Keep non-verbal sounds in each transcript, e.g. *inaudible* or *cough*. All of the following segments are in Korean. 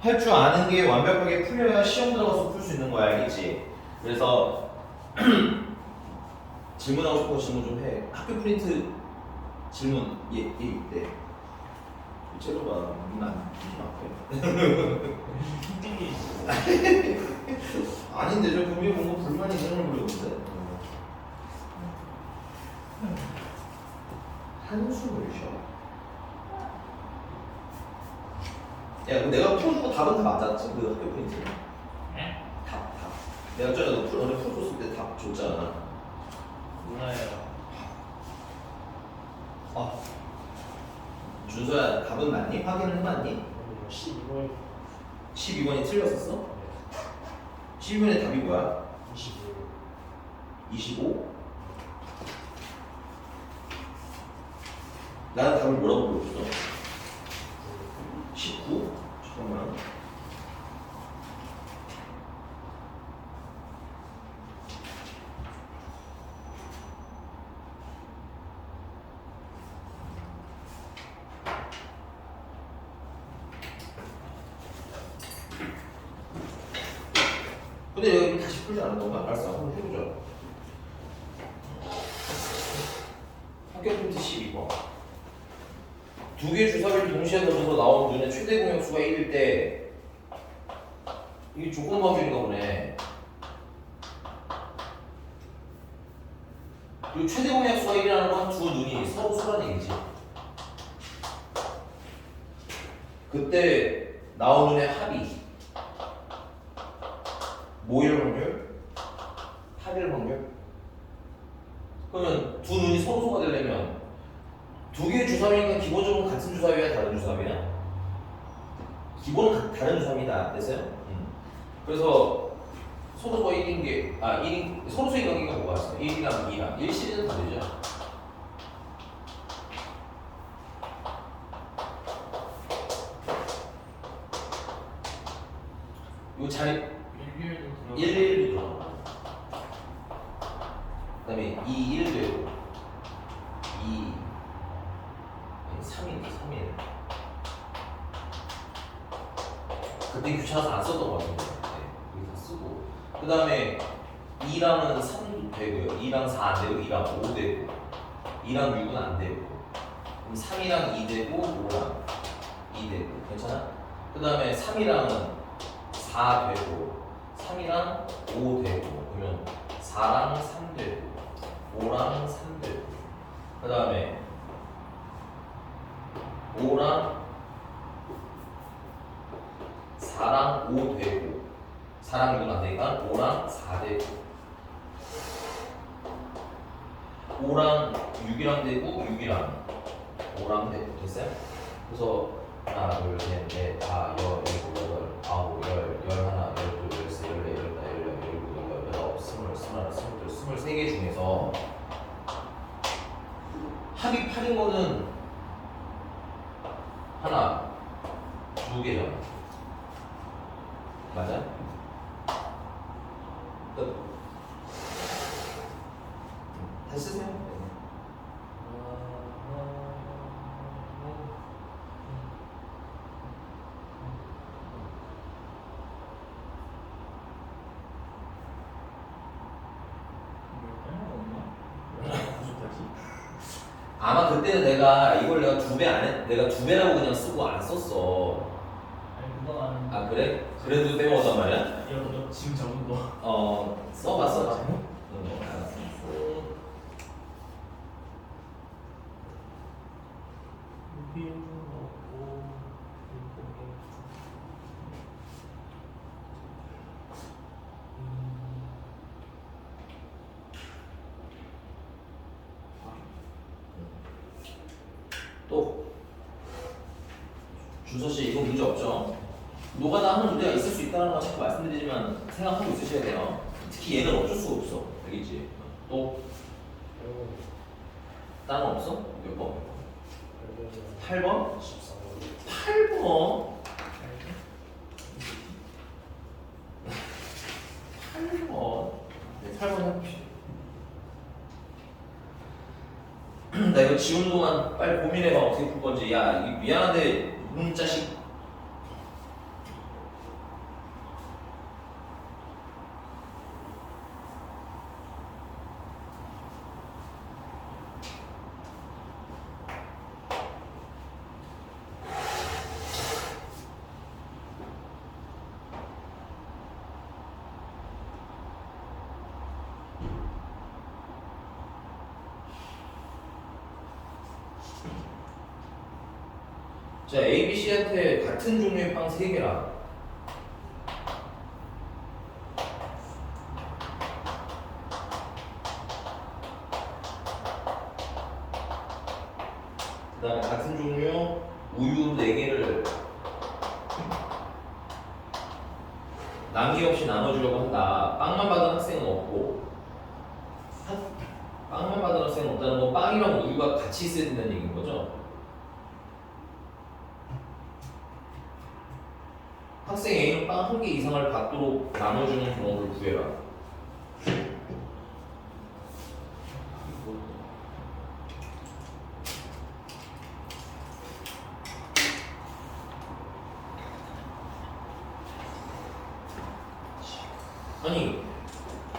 할 줄 아는 게 완벽하게 풀려야 시험 들어가서 풀 수 있는 거야 알겠지? 그래서 *clears throat* 질문하고 거 질문 좀 해. 학교 프린트 질문 얘, 얘 있대. 찔러봐. 난 앞에. *laughs* 아닌데 저 분명히 뭔가 불만이 걸 모르겠는데. 한숨을 쉬어. 야, 그럼 내가 풀어준 거 답은 다 맞았지? 그 학교 프린트. 네? 답, 답. 내가 전에 너 풀, 너네 풀어줬을 때 답 줬잖아. 몰라요. 아. 준서야, 답은 맞니? 확인은 해봤니? 12월 12번이 틀렸었어? 12번의 답이 뭐야? 25일 25? 나는 답을 뭐라고 불렀어? 19? 잠깐만. 근데 풀지 않은 건가? 알았어, 한번 해보자. 학교 프린트 12번. 두 개 주사위를 동시에 넣어서 나온 눈의 최대 공약수가 1일 때 이게 조건방준인가 보네. 이 최대 공약수가 1이라는 건 두 눈이 서로 쏘라는 얘기지. 그때 나온 눈의 합이 모일 확률, 합일 확률. 그러면 두 눈이 서로 소가 되려면 두 개의 주사위는 기본적으로 같은 주사위야 다른 주사위야? 기본은 가- 다른 주사위다 됐어요? 그래서 서로소 1인 게, 아 1인 서로소의 관계가 뭐가 있어? 1이랑 2랑 1 시리즈는 다 되죠? 요 자리 1일도 1, 1도 들어가. 그다음에 2, 1 되고 2, 3일, 3일. 그때 귀찮아서 안 썼던 것 같은데. 네, 여기 다 쓰고. 그 다음에 2랑은 3도 되고요. 2랑 4안 되고 2랑 5 되고 2랑 6은 안 되고 그럼 3이랑 2 되고 5랑 2 되고 괜찮아? 그 다음에 3이랑은 4 되고 3이랑 5 되고 그러면 4랑 3 되고 5랑 3 되고 그 다음에 5랑 4랑 5 되고 4랑 6은 안 되니까 5랑 4 되고 5랑 6이랑 되고 6이랑 5랑 되고 됐어요? 그래서 하나 둘셋넷 다, 여, 일곱, 여덟, 아홉, 열, 열하나, 열둘, 열세, 열네, 열다, 열여, 열일곱, 열여덟, 스물, 스물하나, 스물둘, 스물세 개 중에서 합이 8인 거는 하나, 두 개잖아. 맞아? 끝. 다시 쓰세요. 네. 아마 그때는 내가 이걸 내가 두 배안 했, 내가 두 배라고 그냥 쓰고 안 썼어. 아니 아 그래? 그래도 빼먹었단 말이야? 이거 지금 적은 거 어 써봐 써봐. 응, 알았어. 또 준서 씨 이거 문제 없죠? 노가다 하는 문제가 있을 수 있다는 거 자꾸 말씀드리지만 생각하고 있으셔야 돼요. 특히 얘는 어쩔 수가 없어. 알겠지? 또 다른 거 없어? 몇 번? 8번? 8번? 8번. 네, 8번 해봅시다. *clears throat* 나 이거 지우는 동안 빨리 고민해봐 어떻게 풀 건지. 야, 이 미안한데 이놈 자 자, A, B, C한테 같은 종류의 빵 3개라. 그 다음에 같은 종류 우유 4개를 남김없이 나눠주려고 한다. 빵만 받은 학생은 없고 빵만 받은 학생은 없다는 건 빵이랑 우유가 같이 있어야 된다는 얘기인 거죠. 학생 A는 빵 한 개 이상을 받도록 나눠주는 경우를 구해라. 아니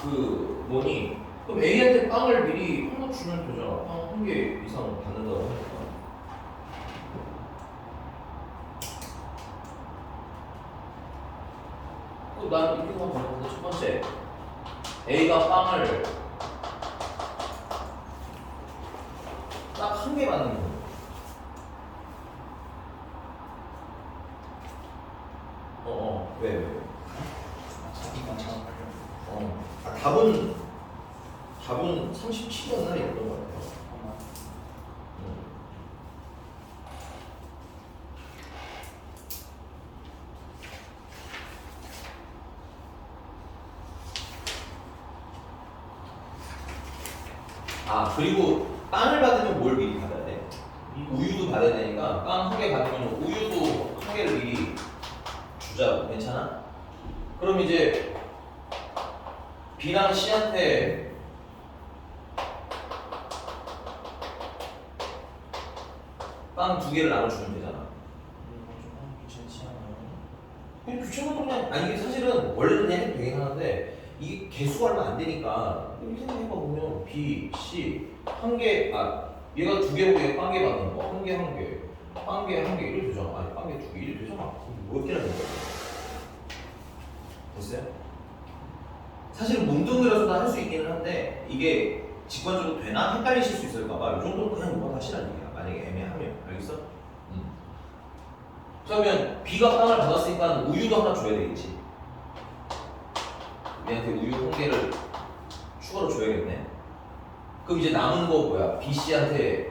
그 뭐니 그럼 A한테 빵을 미리 하나 주면 되잖아. 빵 한 개 이상 받는다고 하니까. 그난 이렇게 생각하는데 첫 번째 A가 빵을 딱 한 개 받는 거. 어어 왜 왜? 왜? 자기가 장악하려. 어. 아, 답은 답은 37였나 이랬던 것 같아요. 음. 아 그리고 빵을 받으면 뭘 미리 받아야 돼? 우유도 받아야 되니까 빵 한 개 받으면 우유도 한 개를 미리 주자고 괜찮아? 그럼 이제 B랑 C한테 빵 두 개를 나눠주면 되잖아. 않아요? 그냥 귀찮은 거 그냥 아니 이게 사실은 원래는 그냥 해도 되긴 하는데 이게 개수가 얼마 안 되니까 이렇게 생각해봐 보면 B, C 한 개, 아 얘가 두 개고 얘가 빵개 받는 거 한 개 한 개, 빵개 한개 이렇게 되잖아. 아니 빵개 두개 이렇게 되잖아. 그럼 몇 개나 된 거야? 됐어요? 사실은 뭉뚱그려서도 할수 있기는 한데 이게 직관적으로 되나 헷갈리실 수 있을까봐 이 정도는 그냥 이거 하시라는 얘기야. 만약에 애매하면 알겠어? 음. 그러면 B가 빵을 받았으니까 우유도 하나 줘야 되겠지. 얘한테 우유 한 개를 추가로 줘야겠네. 그럼 이제 남은 거 뭐야? B 씨한테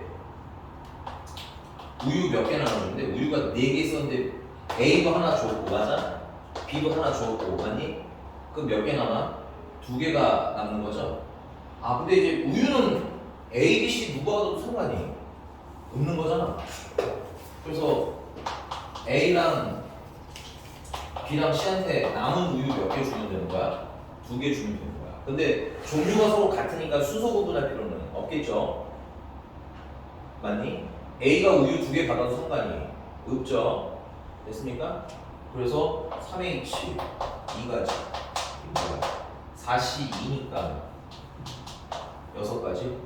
우유 몇 개나 나눠주는데 우유가 네개 있었는데 A도 하나 줬고 맞아? B도 하나 줬고 맞니? 그럼 몇 개 남아? 두 개가 남는 거죠? 아 근데 이제 우유는 A, B, C 누가 와도 상관이 없는 거잖아. 그래서 A랑 B랑 C한테 남은 우유 몇 개 주면 되는 거야? 두 개 주면 되는 거야. 근데 종류가 서로 같으니까 순서 구분할 필요는 없겠죠? 맞니? A가 우유 두 개 받아도 상관이 없죠? 됐습니까? 그래서 3H 2가지 4C 2니까 여섯 가지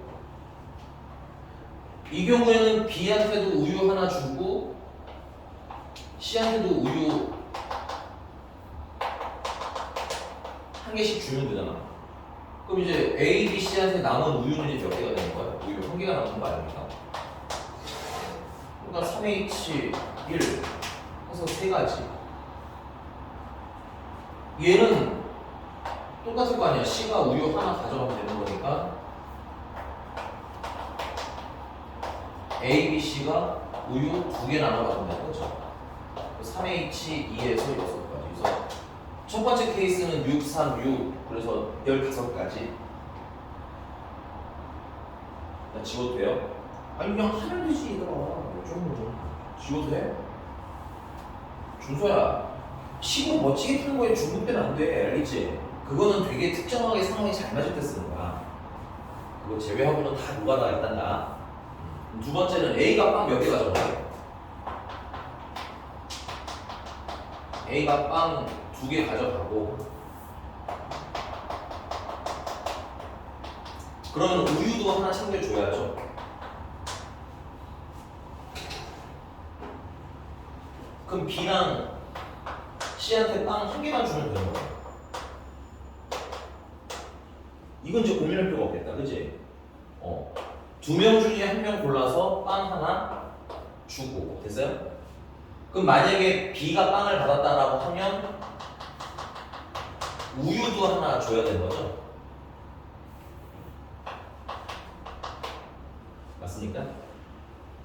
이 경우에는 B한테도 우유 하나 주고 C한테도 우유 한 개씩 주면 되잖아. 그럼 이제 A, B, C한테 남은 우유는 이제 몇 개가 되는 거야? 우유 한 개가 남은 거 아닙니까? 그러니까 3H 1 해서 세 가지. 얘는 똑같을 거 아니야. C가 우유 하나 가져가면 되는 거니까 A, B, C가 우유 두 개 나눠 가면 되는 거죠. 3H 2에서 6가지. 그래서 첫 번째 케이스는 6, 3, 6 그래서 15가지 나 지워도 돼요? 아니 그냥 하면 되지 얘들아 좀, 좀 지워도 돼? 준서야 시고 멋지게 푸는 거에 중급되면 안돼 알겠지? 그거는 되게 특정하게 상황이 잘 맞을 때 쓰는 거야 그거 제외하고는 다 있단다 음, 두 번째는 A가 빵 몇 개 가져가? A가 빵 두 개 가져가고 그러면 우유도 하나 챙겨줘야죠 그럼 B랑 C한테 빵 한 개만 주면 되는 거야 이건 이제 고민할 필요가 없겠다 그지? 어. 두 명 중에 한 명 골라서 빵 하나 주고 됐어요? 그럼 만약에 B가 빵을 받았다라고 하면 우유도 하나 줘야 되는 거죠? 맞습니까?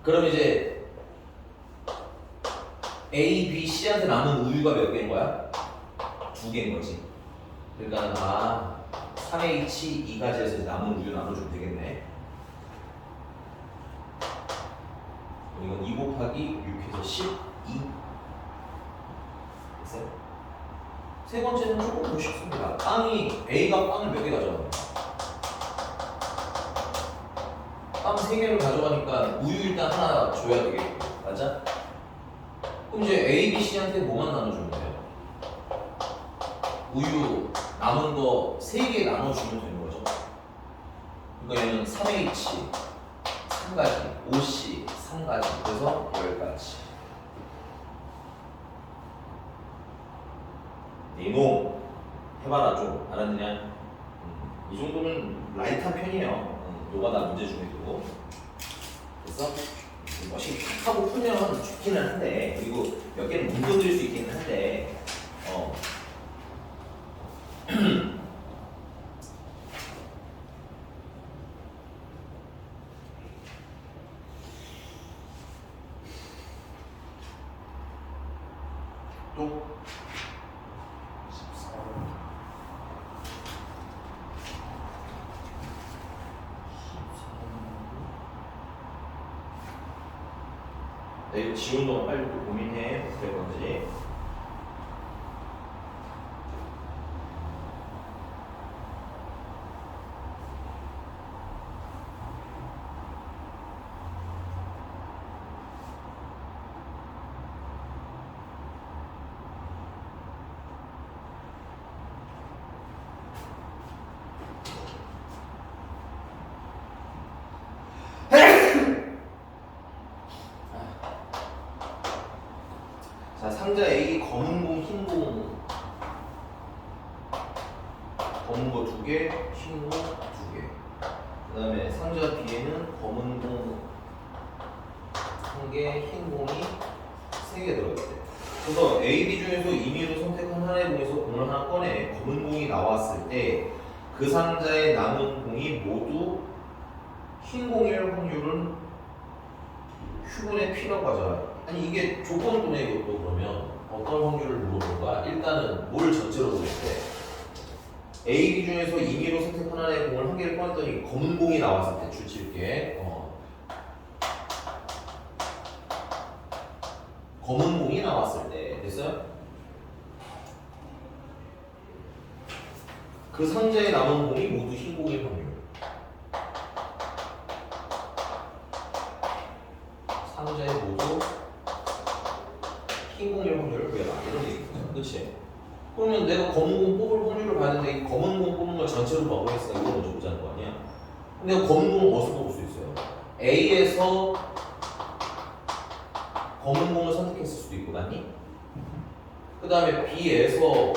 그럼 이제 A, B, C한테 남은 우유가 몇 개인 거야? 두 개인 거지. 그러니까 아 3H 2가지에서 남은 우유 나눠주면 되겠네. 이건 2 곱하기 6해서 12 됐어요? 세 번째는 조금 더 쉽습니다. 빵이 A가 빵을 몇 개 가져가요? 빵 3개를 가져가니까 우유 일단 하나 줘야 되겠고 맞아? 그럼 이제 A, B, C한테 뭐만 나눠주면 돼요? 우유 남은 거 3개 나눠주면 되는 거죠 그러니까 얘는 3H 3가지, 5C 3가지 그래서 10가지 이놈 해봐라 좀 알았느냐? 음, 이 정도면 라이트한 편이에요 음, 노가다 문제 중에도 됐어? 멋있게 탁 하고 풀면 좋기는 한데 그리고 몇 개는 뭉겨드릴 수 있기는 한데 어 또? 14번. 나 이거 지운 동안 빨리 또 고민해 어떻게 할 건지 자 상자 A 검은 공, 흰 공. 검은 거 두 개, 흰 공 두 개. 그 다음에 상자 B에는 검은 공 한 개, 흰 공이 세 개 들어있대. 그래서 A, B 중에서 임의로 선택한 하나의 공에서 공을 하나 꺼내 검은 공이 나왔을 때 그 상자에 남은 공이 모두 흰 공일 확률은 Q분의 P라고 하잖아. 아니 이게 조건분의 이것도 그러면 어떤 확률을 거야? 일단은 뭘 전체로 보일 때 A, B 중에서 임의로 선택한 하나의 공을 한 개를 꺼냈더니 검은 공이 나왔을 때 줄칠게 어. 검은 공이 나왔을 때 됐어요? 그 상자에 남은 공이 모두 흰 공일 확률 상자에 모두 흰 공일 확률을 구해라 이런 얘기거든 그치? 그러면 내가 검은 공 뽑을 확률을 봤는데 이 검은 공 뽑는 걸 전체로 봐고 했으니까 이거 먼저 보자는 거 아니야? 근데 검은 공을 어디서 뽑을 수 있어요? A에서 검은 공을 선택했을 수도 있고 맞니? 그 다음에 B에서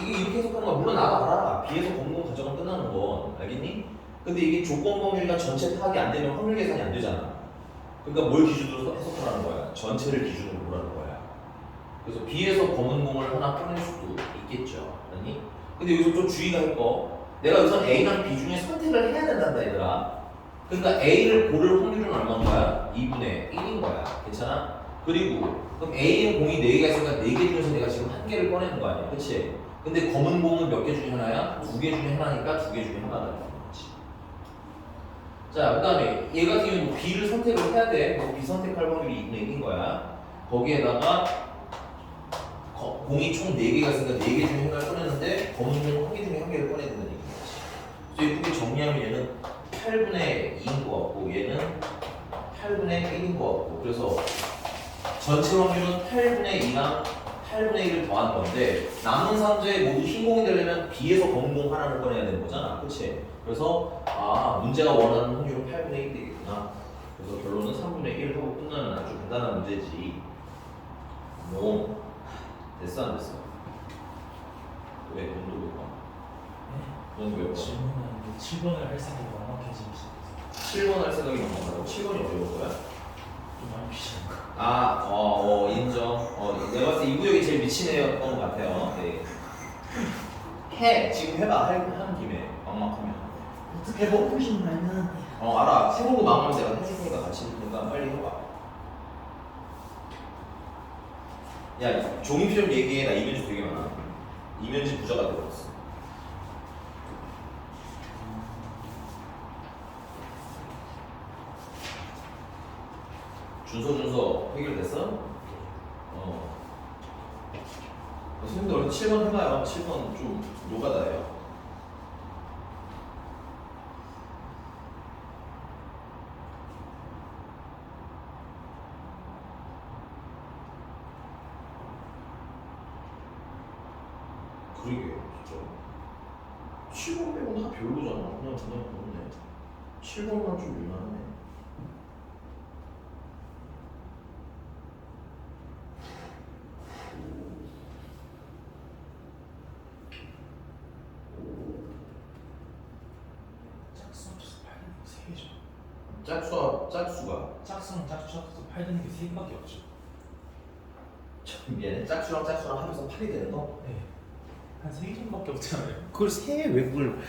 이게 이렇게 해석하는 건 물론 나도 알아 B에서 검은 공 가져가면 끝나는 건 알겠니? 근데 이게 조건 범위가 전체 파악이 안 되면 확률 계산이 안 되잖아 그러니까 뭘 기준으로 해석하라는 거야? 전체를 기준으로 보라는 거야. 그래서 B에서 검은 공을 하나 꺼낼 수도 있겠죠. 아니? 근데 여기서 좀 주의가 할 거. 내가 우선 A랑 B 중에 선택을 해야 된단다 얘들아. 그러니까 A를 고를 확률은 얼마인 거야? 2분의 1인 거야. 괜찮아? 그리고 그럼 A는 공이 4개가 있으니까 4개 중에서 내가 지금 한 개를 꺼내는 거 아니야. 그치? 근데 검은 공은 몇 개 중에 하나야? 두 개 중에 하나니까 두 개 중에 하나다. 자, 그 다음에 얘 같은 경우는 B를 선택을 해야 돼. 그래서 B 선택할 확률이 2분의 1인 거야. 거기에다가 거- 공이 총 4개가 있으니까 4개 중에 하나를 꺼냈는데 검은 공한개 중에 한 개를 꺼내야 된다는 얘기인 거지. 그래서 예쁘게 정리하면 얘는 8분의 2인 것 같고 얘는 8분의 1인 것 같고 그래서 전체 확률은 8분의 2랑 8분의 1을 더한 건데 남은 상자에 모두 흰 공이 되려면 B에서 검은 공 하나를 꺼내야 되는 거잖아. 그치? 그래서 아 문제가 원하는 확률은 8분의 1이 되겠구나. 그래서 결론은 3분의 1 하고 끝나는 아주 간단한 문제지. 뭐 됐어 안 됐어? 왜 돈도 몇 번? 돈도 몇 번? 질문하는데 7번을 할 생각이 막막해지기 시작했어. 7번 할 생각이 많다고 7번이 어려운 거야? 좀 많이 거. 아, 어, 어 인정. 어, 내가 봤을 때 이 구역이 제일 미친 애였던 것 같아요. 네. 해 지금 해봐 할- 하는 김에 막막하면. 어떻게 먹고 싶나요? 어 알아. 해보고 망하면 내가 해줄 테니까 같이 해니까 빨리 해봐. 야 종이필 얘기해 나 이면지 되게 많아. 이면지 부자가 되어버렸어. 준서 준서 해결됐어? 어. 선생님들 얼른 7번 해봐요. 7번 좀 노가다예요. 그러게 진짜 7번 별로잖아 그냥 그냥 그렇네 7번만 좀 유난하네 짝수 합쳐서 8되는 게 3개죠. 짝수와 짝수가 짝수랑 짝수 합쳐서 8되는 게 3개밖에 없죠. 참 미안해 짝수랑 짝수랑 합해서 8이 되는 거? 네. 한 3개 정도밖에 없잖아요. 그걸 3왜 그걸